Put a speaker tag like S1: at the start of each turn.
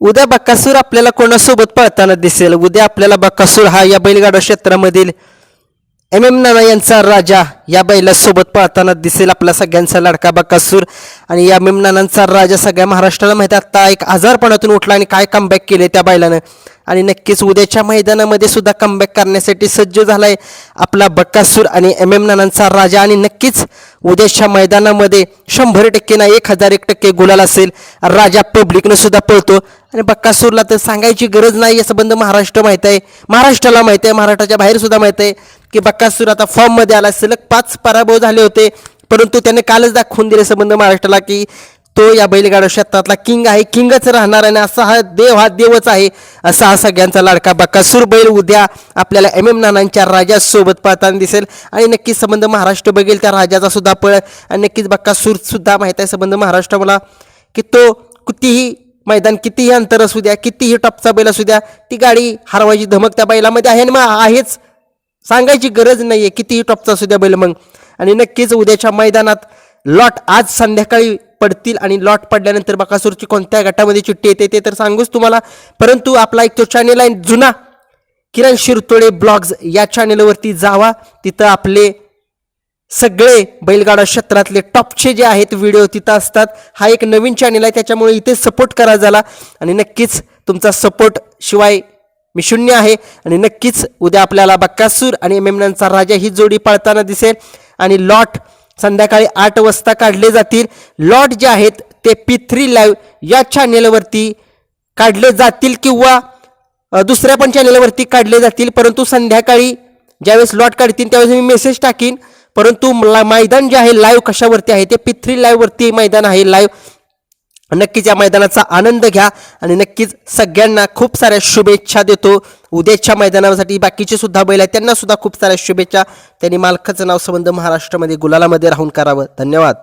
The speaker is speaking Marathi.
S1: उद्या बक्कासूर आपल्याला कोणासोबत पळताना दिसेल? उद्या आपल्याला बक्कासूर हा या बैलगाडा क्षेत्रामधील एम एम नाना यांचा राजा या बैलासोबत पळताना दिसेल आपला सगळ्यांचा लाडका बक्कासूर आणि या एम एम नानांचा राजा सगळ्या महाराष्ट्राला माहिती आहे. आता एक आजारपणातून उठला आणि काय कमबॅक केले त्या बैलानं. आणि नक्कीच उद्याच्या मैदानामध्ये सुद्धा कमबॅक करण्यासाठी सज्ज झालाय आपला बक्कासूर आणि एम एम नानांचा राजा. आणि नक्कीच उद्याच्या मैदानामध्ये शंभर टक्के ना एक हजार एक टक्के गुलाल असेल. राजा पब्लिकनं सुद्धा पळतो. आणि बक्कासूरला तर सांगायची गरज नाही या संबंध महाराष्ट्र माहीत आहे. महाराष्ट्राला माहीत आहे महाराष्ट्राच्या बाहेर सुद्धा माहीत आहे. की बक्कासूर आता फॉर्ममध्ये आला. सलग पाच पराभव झाले होते. परंतु त्याने कालच दाखवून दिले संबंध महाराष्ट्राला की तो या बैलगाडा क्षेत्रातला किंग आहे. किंगच राहणार आणि असा हा देव हा देवच आहे. असा हा सगळ्यांचा लाडका बक्कासूर बैल उद्या आपल्याला एम एम नानांच्या राजासोबत पाहताना दिसेल. आणि नक्कीच संबंध महाराष्ट्र बघेल त्या राजाचा सुद्धा पळ. आणि नक्कीच बक्कासूर सुद्धा माहीत आहे संबंध महाराष्ट्र मला की तो कितीही मैदान कितीही अंतर असू द्या कितीही टॉपचा बैल असू द्या ती गाडी हरवायची धमक त्या बैलामध्ये आहे आणि मग आहेच. सांगायची गरज नाही आहे कितीही टॉपचा असू द्या बैल मग. आणि नक्कीच उद्याच्या मैदानात लॉट आज संध्याकाळी पडतील आणि लॉट पडल्यानंतर बकासूरची कोणत्या गटामध्ये चिठ्ठी येते ते तर सांगूच तुम्हाला. परंतु आपला एक तो चॅनेल आहे जुना किरण शिरतोळे ब्लॉग्स. या चॅनेलवरती जावा तिथं आपले सगळे बैलगाडा क्षेत्रातले टॉपचे जे आहेत व्हिडिओ तिथं असतात. हा एक नवीन चॅनल आहे त्याच्यामुळे इथे सपोर्ट करा झाला आणि नक्कीच तुमचा सपोर्ट शिवाय मी शून्य आहे आणि नक्कीच उद्या आपल्याला बक्कासूर आणि मेमनांचा राजा ही जोडी पाळताना दिसेल. आणि लॉट संध्याकाळी आठ वाजता काढले जातील. लॉट जे आहेत ते पी थ्री लाईव्ह या चॅनेलवरती काढले जातील किंवा दुसऱ्या पण चॅनेलवरती काढले जातील. परंतु संध्याकाळी ज्यावेळेस लॉट काढतील त्यावेळेस मी मेसेज टाकीन. परंतु मैदान जे आहे लाईव्ह कशावरती आहे ते पी थ्री लाईव्हवरती मैदान आहे. लाईव्ह नक्कीच या मैदानाचा आनंद घ्या आणि नक्कीच सगळ्यांना खूप साऱ्या शुभेच्छा देतो. उद्याच्या मैदानासाठी बाकीचे सुद्धा बैल आहेत त्यांना सुद्धा खूप साऱ्या शुभेच्छा. त्यांनी मालकाचं नाव संबंध महाराष्ट्रामध्ये गुलालामध्ये राहून करावं. धन्यवाद.